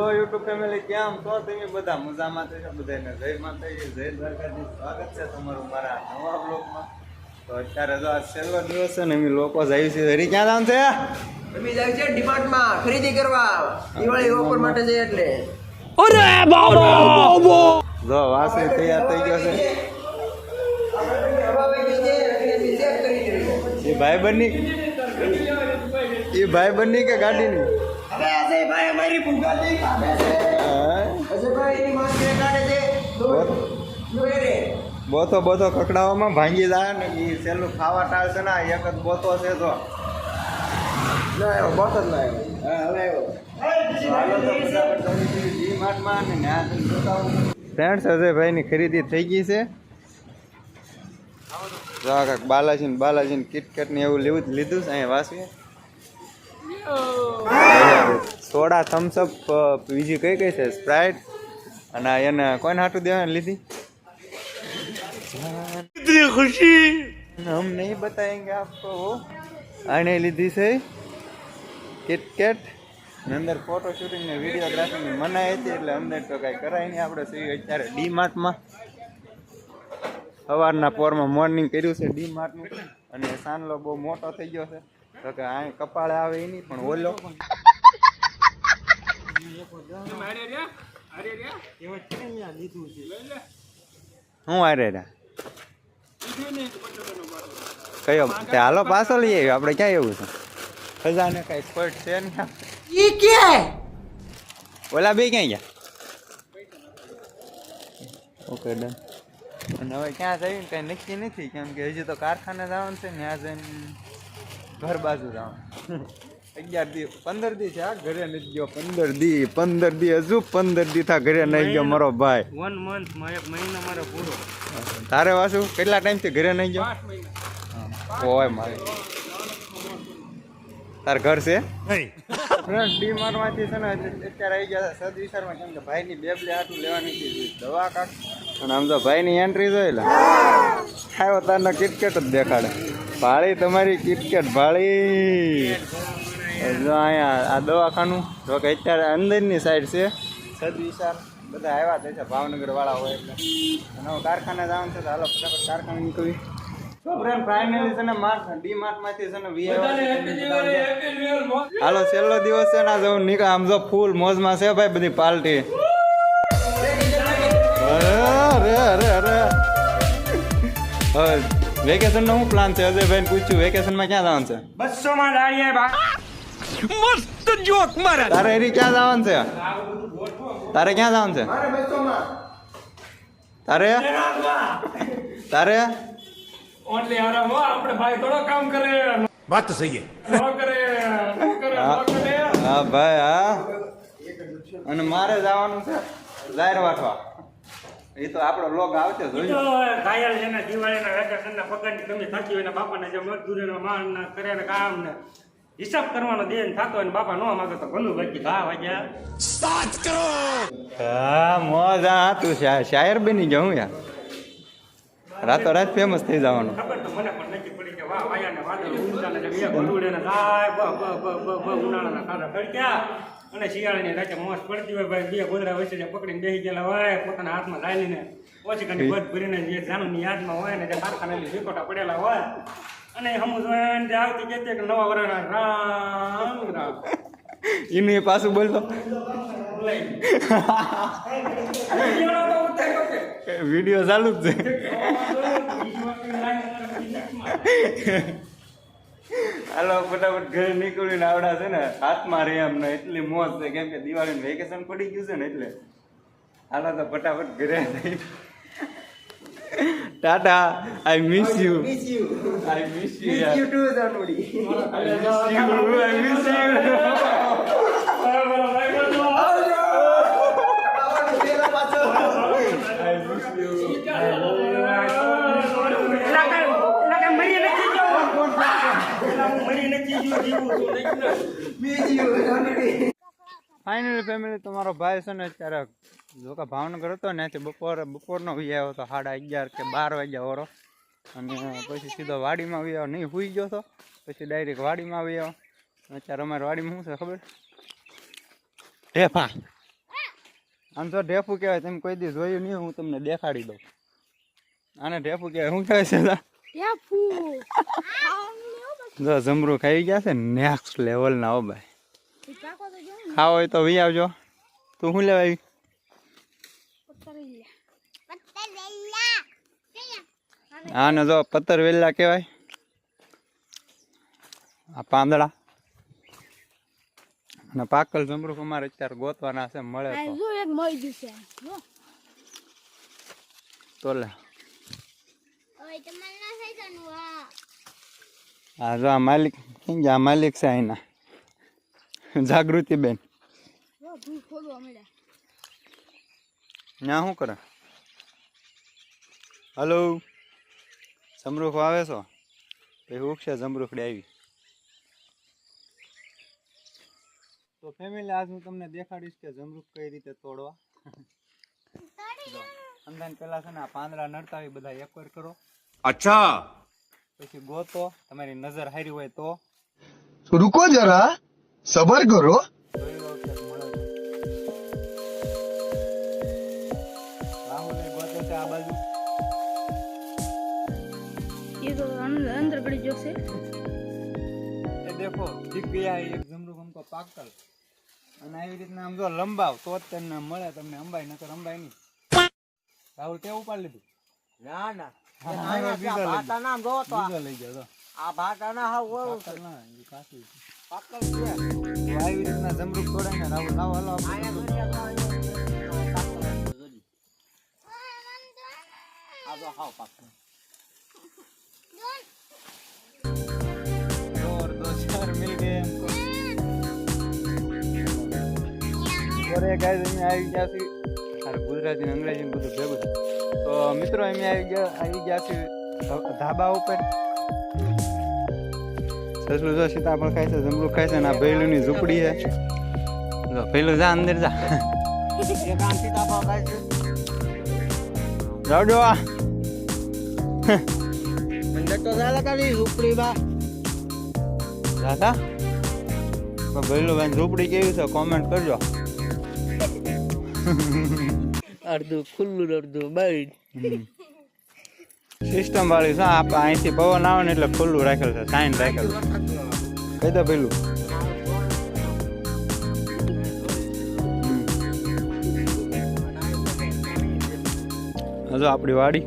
તો YouTube family કેમ છો? તમે બધા મજામાં તો છો? બધાને જય માતાજી જય દ્વારકાજી સ્વાગત છે તમારું મારા નવા બ્લોગમાં તો અત્યારે જો આ છેલ્લો દિવસ છે ને અમે લોકો જઈએ છીએ હરી ક્યાં જવાનું છે? અમે જાય છે ડિમાર્ટમાં ખરીદી કરવા. દિવાળી ઓફર માટે જઈએ એટલે. જો વાસી તૈયાર થઈ ગયો છે. છે એ ભાઈ બની એ ભાઈ બની કે ગાડીની? હવે ભાઈ અમારી ભૂગાતી કાપે છે? અજયભાઈ એની માસ્ક કાઢે છે. બોલ. રે. બોતો બોતો કકડાવામાં ભાંગી જાય ને એ છેલ્લું ખાવા ટાળશે ને એક જ બોતો છે તો. ના આવ્યો બોટ જ ના આવ્યો. હા હવે આવ્યો. ફ્રેન્ડ્સ અજયભાઈની ખરીદી થઈ ગઈ છે. જો બાલાજી બાલાજી કિટકેટ ને એવું લેવું લીધું છે અહીંયા વાસી સોડા થમ્સઅપ બીજી કઈ કઈ છે? સ્પ્રાઇટ અને એને કોઈને હાટું દેવાની લીધી? ખુશી! હમ નહીં બતાએંગે આપકો આને લીધી છે કિટકેટ ને અંદર ફોટો શૂટિંગ ને વિડીયોગ્રાફીની મનાઈ હતી એટલે અંદર તો કાંઈ કરાય નહીં. આપણે સી અત્યારે ડી માર્ટમાં સવારના પોરમાં મોર્નિંગ કર્યું છે ડી માર્ટનું અને સાનલો બહુ મોટો થઈ ગયો છે. તો કે આ કપાળે આવે એ નહીં પણ ઓલો. હું આરે રા કયો? તે હાલો પાછો લઈ આવ્યો. આપણે ક્યાં એવું છે? ખજાને કઈ સ્પર્ટ છે ને. ઈ કે? ઓલા બે ક્યાં ગયા? ઓકે ડન અને હવે ક્યાં જઈને કઈ નક્કી નથી કેમ કે હજી તો કારખાને જવાનું છે ને ત્યાં જઈને ઘર બાજુ જવાનું. અગિયાર દી પંદર દી છે આ ઘરે નથી ગયો. પંદર દી પંદર દી હજુ પંદર દી થા ઘરે નહીં ગયો મારો ભાઈ. વન મંથમાં એક મહિનો મારો પૂરો. તારે વાસુ? કેટલા ટાઈમથી ઘરે નહીં ગયો? ઓય મારે. તાર ઘર છે? ફ્રેન્ડ ડી છે ને અત્યારે આવી ગયા સદ વિસ્તારમાં કેમ કે ભાઈની બેબલે આટલું લેવાની હતી દવા કાઢ. અને આમ તો ભાઈની એન્ટ્રી જોઈ લે આવ્યો તારનો કિટકેટ જ દેખાડે. ભાળી તમારી કિટકેટ ભાળી. જો અહીંયા આ દવાખાનું જો કે અત્યારે અંદરની સાઈડ છે. સદ વિસ્તાર બધા આવ્યા છે ભાવનગર વાળા હોય એટલે. અને હવે કારખાને જવાનું છે તો હાલો ફટાફટ કારખાને ફાઇનલી છે ને માર્ટ ડી માર્ટમાંથી છે ને વી હાલો છેલ્લો દિવસ છે ને જવું નીકળ આમ જો ફૂલ મોજમાં છે ભાઈ બધી પાર્ટી અરે અરે અરે. હવે વેકેશન નો શું પ્લાન છે? અજયભાઈ પૂછ્યું વેકેશનમાં ક્યાં જવાનું છે? બસો માં દાડીએ બા મસ્ત જોક મારા. તારે એરી ક્યાં જવાનું છે? તારે ક્યાં જવાનું છે? તારે? તારે? ઓટલી મારે જવાનું છે જાહેર વાઠવા એ તો આપણો લોગ આવશે ઘાયલ છે ને દિવાળીના વેકેશનના પગારની થતી હોય ને બાપાને જે મજદૂરીનો માન કર્યા ને કામ ને હિસાબ કરવાનો દે થતો હોય બાપા ન માગે તો ઘણું બાકી ઘા વાગ્યા. હા મોજ હા તું શાયર બની ગયો હું યાર. રાતો રાત ફેમસ થઈ જવાનું. ખબર તો મને પણ નથી પડી કે વાહ વાયા ને વાદળ ઊંચા ને બે ભડુડે ને ગાય બ બ બ બ બ ઉનાળાના કાઢા તડક્યા અને શિયાળાની રાતે મોસ પડતી હોય ભાઈ બે ગોદરા વચ્ચે જે પકડીને બેસી ગયેલા હોય પોતાના હાથમાં લાવીને ઓછી ઘણી બધ ભરીને જે જાનુની યાદમાં હોય ને જે કારખાનાની વિકોટા પડેલા હોય અને હમું જોઈને જે આવતી કહેતી કે નવા વરાના રામ રામ. એનું પાછું બોલતો. તો. વીડિયો ચાલુ જ છે. હાલો, ફટાફટ ઘરે નીકળીને આવડા છે ને, હાથમાં રહે એમ ને એટલી મોજ છે. કેમ કે દિવાળીનું વેકેશન પડી ગયું છે ને એટલે. હાલો તો ફટાફટ ઘરે Tata, I miss oh, you. Miss you. I miss you. Miss yeah. you too, Zanudi. I miss you. I miss you. Miss you, Zanudi. Finally family તમારો ભાઈ છે ને અત્યારે જો કે ભાવનગર હતો ને ત્યાંથી બપોરે બપોરનો વી આવ્યો હતો સાડા અગિયાર કે બાર વાગ્યા ઓરો અને પછી સીધો વાડીમાં આવી આવ્યો નહીં સુઈ ગયો હતો પછી ડાયરેક્ટ વાડીમાં આવી આવ્યો. અત્યારે અમારે વાડીમાં શું છે ખબર? ઢેફા. આમ તો ઢેફું કહેવાય તમે કોઈ દી જોયું નહીં હું તમને દેખાડી દઉં. આને ઢેફું કહેવાય શું કહેવાય છે? જો જમરૂ ખાઈ ગયા છે નેક્સ્ટ લેવલના હો ભાઈ. ખાવ હોય તો વી આવજો. તું શું લેવા આવી? આને જો પત્તર વેલા કહેવાય. આ પાંદડા. અને પાકલ જમરૂખ અમારે અત્યારે ગોતવાના છે મળે તો. જો એક મળી ગયું છે. જો. તો લે. હા. આ જો આ માલિક કેમ જ આ માલિક છે અહીંના. જાગૃતિ બેન. ના શું કરે? હલો? જમરૂખ આવે છો? પછી ઉગશે જમરૂખડી આવી. તો ફેમિલી આજ હું તમને દેખાડીશ કે જમરૂખ કઈ રીતે તોડવા. અંદાન પેલા છે ને પાંદડા નડતા હોય બધા એકવાર કરો. અચ્છા. પછી ગોતો તમારી નજર હારી હોય તો રૂકો જરા. સબર કરો. પાકલ. અને આવી રીતના લંબાવ તો મળે તમને અંબાઈ ન અંબાઈ નહીં. રાહુલ કે ઉપાડ લીધું? ના ના. આ ભાટા નામ જો તો આ. ભાટા ના હા પાકલ છે. આવી આવી ગયા છીએ. અરે ગુજરાતી અંગ્રેજી ને બધું ભેગું તો મિત્રો અમે આવી ગયા આવી ગયા છે ધાબા ઉપર. સસલું જો સીતાફળ ખાય છે જમરૂખ ખાય છે અને આ ભૈલુની ઝૂંપડી છે. જો ભૈલું જા અંદર જા. જાવજો જો આ. અંદર તો દાદા ભૈલું ભાઈ ઝૂંપડી કેવી છે કોમેન્ટ કરજો. અડધું ખુલ્લું અડધું બંધ. સિસ્ટમ વાળી છે અહીંથી પવન આવે ને એટલે ખુલ્લું રાખેલું છે સાઈન રાખેલું. કહી દો પેલું. હજુ આપણી વાડી.